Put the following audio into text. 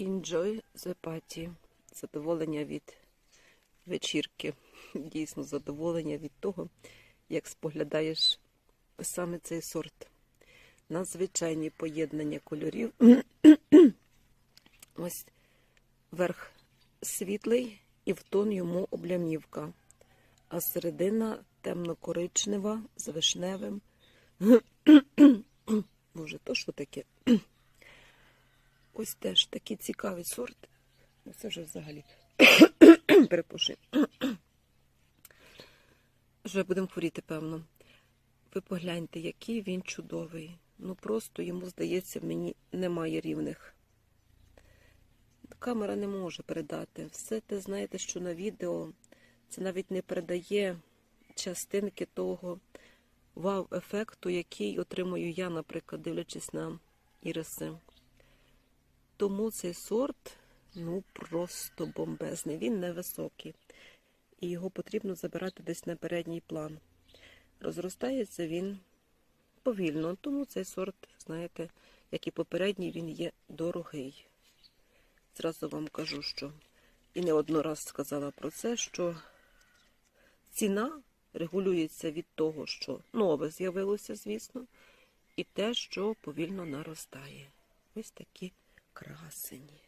Enjoy the party. Задоволення від вечірки. Дійсно, задоволення від того, як споглядаєш саме цей сорт. Надзвичайні поєднання кольорів. Ось верх світлий і в тон йому облямівка, а середина темно-коричнева з вишневим. Боже, то що таке? Ось теж такий цікавий сорт. Ну, Це вже взагалі. Перепрошую. Вже будемо хворіти, певно. Ви погляньте, який він чудовий. Ну просто йому здається, мені немає рівних. Камера не може передати. Все те знаєте, що на відео це навіть не передає частинки того вау-ефекту, який отримую я, наприклад, дивлячись на іриси. Тому цей сорт ну просто бомбезний. Він невисокий. І його потрібно забирати десь на передній план. Розростається він повільно, тому цей сорт, знаєте, як і попередній, він є дорогий. Зразу вам кажу, що і не раз сказала про це, що ціна регулюється від того, що нове з'явилося, звісно, і те, що повільно наростає. Ось такі красені,